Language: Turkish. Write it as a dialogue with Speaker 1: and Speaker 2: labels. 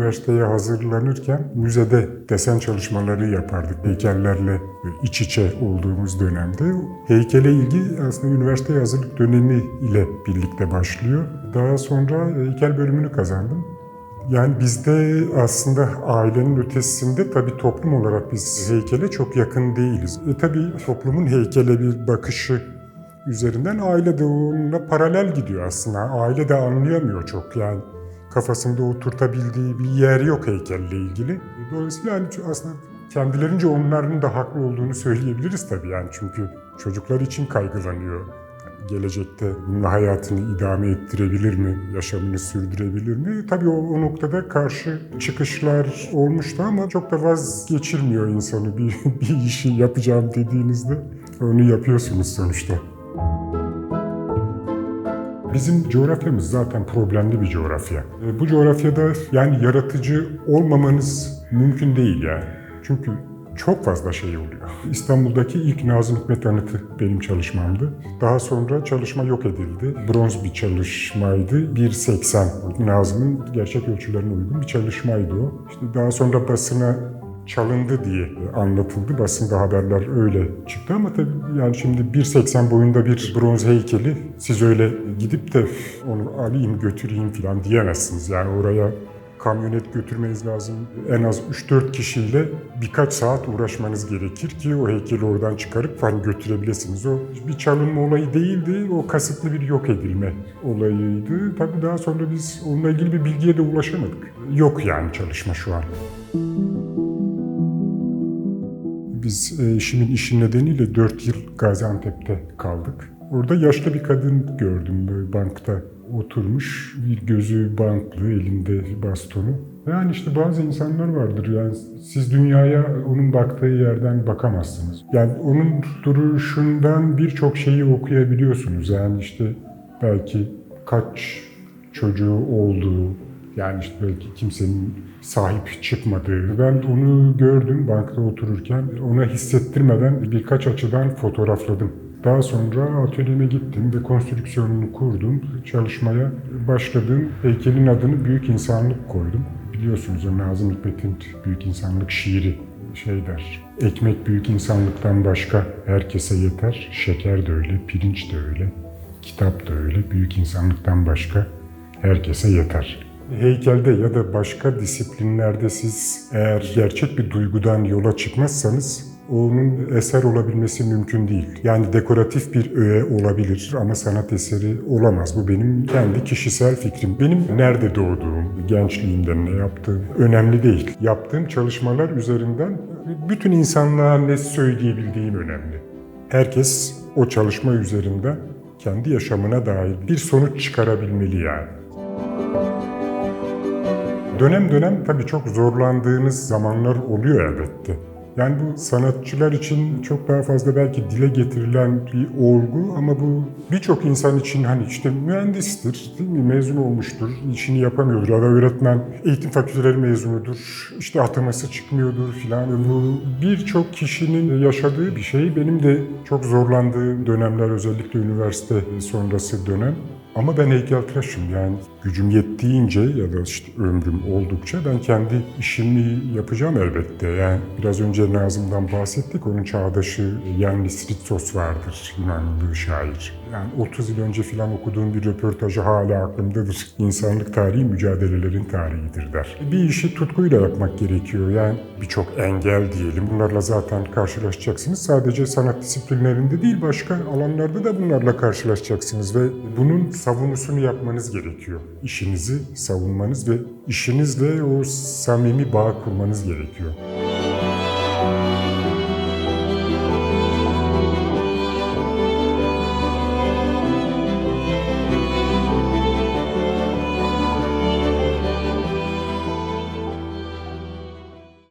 Speaker 1: üniversiteye hazırlanırken müzede desen çalışmaları yapardık. Heykellerle iç içe olduğumuz dönemde. Heykele ilgi aslında üniversiteye hazırlık dönemi ile birlikte başlıyor. Daha sonra heykel bölümünü kazandım. Yani bizde aslında ailenin ötesinde tabii toplum olarak biz heykele çok yakın değiliz. E tabii toplumun heykele bir bakışı üzerinden aile de onunla paralel gidiyor aslında. Aile de anlayamıyor çok yani kafasında oturtabildiği bir yer yok heykelle ilgili. Dolayısıyla yani aslında kendilerince onların da haklı olduğunu söyleyebiliriz tabii yani çünkü çocuklar için kaygılanıyor. Gelecekte bununla hayatını idame ettirebilir mi, yaşamını sürdürebilir mi? Tabii o, o noktada karşı çıkışlar olmuştu ama çok da vazgeçirmiyor insanı bir, bir işi yapacağım dediğinizde. Onu yapıyorsunuz sonuçta. Bizim coğrafyamız zaten problemli bir coğrafya. E, Bu coğrafyada yani yaratıcı olmamanız mümkün değil yani. Çünkü çok fazla şey oluyor. İstanbul'daki ilk Nazım Hikmet anıtı benim çalışmamdı. Daha sonra çalışma yok edildi. Bronz bir çalışmaydı. 1.80 Nazım'ın gerçek ölçülerine uygun bir çalışmaydı o. İşte daha sonra basına çalındı diye anlatıldı. Basında haberler öyle çıktı ama tabii yani şimdi 1.80 boyunda bir bronz heykeli siz öyle gidip de onu alayım götüreyim falan diyemezsiniz. Yani oraya kamyonet götürmeniz lazım. En az 3-4 kişiyle birkaç saat uğraşmanız gerekir ki o heykeli oradan çıkarıp hani götürebilirsiniz. O bir çalınma olayı değildi, o kasıtlı bir yok edilme olayıydı. Tabii daha sonra biz onunla ilgili bir bilgiye de ulaşamadık. Yok yani çalışma şu an. Biz e, işi nedeniyle 4 yıl Gaziantep'te kaldık. Orada yaşlı bir kadın gördüm böyle bankta oturmuş. Bir gözü bantlı, elinde bastonu. Yani işte bazı insanlar vardır yani siz dünyaya onun baktığı yerden bakamazsınız. Yani onun duruşundan birçok şeyi okuyabiliyorsunuz. Yani işte belki kaç çocuğu olduğu, yani işte belki kimsenin sahip çıkmadığı. Ben onu gördüm bankta otururken. Ona hissettirmeden birkaç açıdan fotoğrafladım. Daha sonra atölyeme gittim ve konstrüksiyonunu kurdum. Çalışmaya başladım. Heykelin adını Büyük İnsanlık koydum. Biliyorsunuz o Nazım Hikmet'in Büyük İnsanlık şiiri şey der. Ekmek büyük insanlıktan başka herkese yeter. Şeker de öyle, pirinç de öyle. Kitap da öyle. Büyük insanlıktan başka herkese yeter. Heykelde ya da başka disiplinlerde siz eğer gerçek bir duygudan yola çıkmazsanız onun eser olabilmesi mümkün değil. Yani dekoratif bir öğe olabilir ama sanat eseri olamaz. Bu benim kendi kişisel fikrim. Benim nerede doğduğum, gençliğimde ne yaptığım önemli değil. Yaptığım çalışmalar üzerinden bütün insanlığa ne söyleyebildiğim önemli. Herkes o çalışma üzerinden kendi yaşamına dair bir sonuç çıkarabilmeli yani. Dönem dönem tabii çok zorlandığınız zamanlar oluyor elbette. Yani bu sanatçılar için çok daha fazla belki dile getirilen bir olgu ama bu birçok insan için hani işte mühendistir, değil mi? mezun olmuştur, işini yapamıyordur ya da öğretmen eğitim fakülteleri mezunudur, işte ataması çıkmıyordur filan. Bu birçok kişinin yaşadığı bir şey. Benim de çok zorlandığım dönemler özellikle üniversite sonrası dönem. Ama ben heykeltıraşım yani gücüm yettiğince ya da işte ömrüm oldukça ben kendi işimi yapacağım elbette. Yani biraz önce Nazım'dan bahsettik. Onun çağdaşı Yannis Ritsos vardır Yunanlı şair. Yani 30 yıl önce falan okuduğum bir röportajı hala aklımdadır. İnsanlık tarihi mücadelelerin tarihidir der. Bir işi tutkuyla yapmak gerekiyor. Yani birçok engel diyelim. Bunlarla zaten karşılaşacaksınız. Sadece sanat disiplinlerinde değil başka alanlarda da bunlarla karşılaşacaksınız ve bunun savunusunu yapmanız gerekiyor. İşinizi savunmanız ve işinizle o samimi bağ kurmanız gerekiyor.